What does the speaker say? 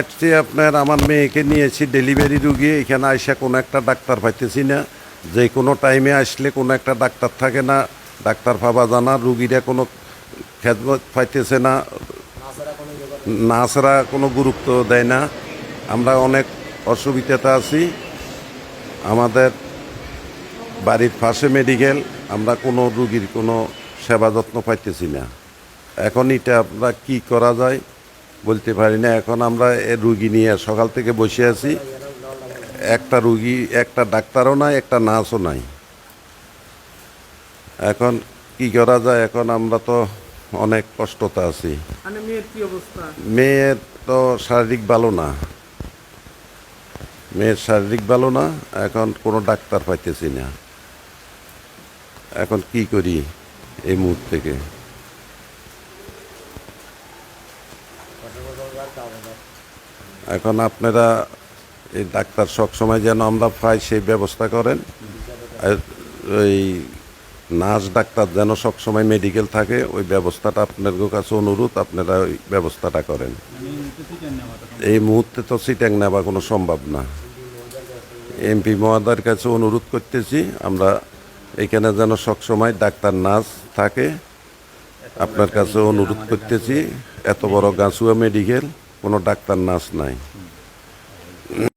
আসছি আপনার আমার মেয়েকে নিয়েছি ডেলিভারি রুগী। এখানে আইসা কোনো একটা ডাক্তার পাইতেছি না। যে কোনো টাইমে আসলে কোনো একটা ডাক্তার থাকে না। ডাক্তার পাবা জানা, রুগীরা কোনো খেদমত পাইতেছে না। নার্সরা কোনো গুরুত্ব দেয় না। আমরা অনেক অসুবিধাতে আছি। আমাদের বাড়ির পাশে মেডিকেল আমরা কোনো রুগীর কোনো সেবা যত্ন পাইতেছি না। এখন এটা আমরা কী করা যায়? বলতে পারি না। এখন আমরা এ রুগী নিয়ে সকাল থেকে বসে আছি। একটা রুগী একটা ডাক্তারও নাই একটা নার্সও নাই। এখন কি করা যায়? এখন আমরা তো অনেক কষ্টতে আছি। মানে মেয়ের তো শারীরিক ভালো না। মেয়ের শারীরিক ভালো না এখন কোনো ডাক্তার পাইতেছি না। এখন কি করি এই মুহূর্ত থেকে? এখন আপনারা এই ডাক্তার সবসময় যেন আমরা পাই সেই ব্যবস্থা করেন। ওই নার্স ডাক্তার যেন সবসময় মেডিকেল থাকে, ওই ব্যবস্থাটা আপনাদের কাছে অনুরোধ, আপনারা ওই ব্যবস্থাটা করেন। এই মুহূর্তে তো সিটাং নেওয়া কোনো সম্ভব না। এমপি মহাদার কাছে অনুরোধ করতেছি, আমরা এখানে যেন সবসময় ডাক্তার নার্স থাকে, আপনার কাছে অনুরোধ করতেছি। এত বড় গাছুয়া মেডিকেল কোনো ডাক্তার নার্স নাই।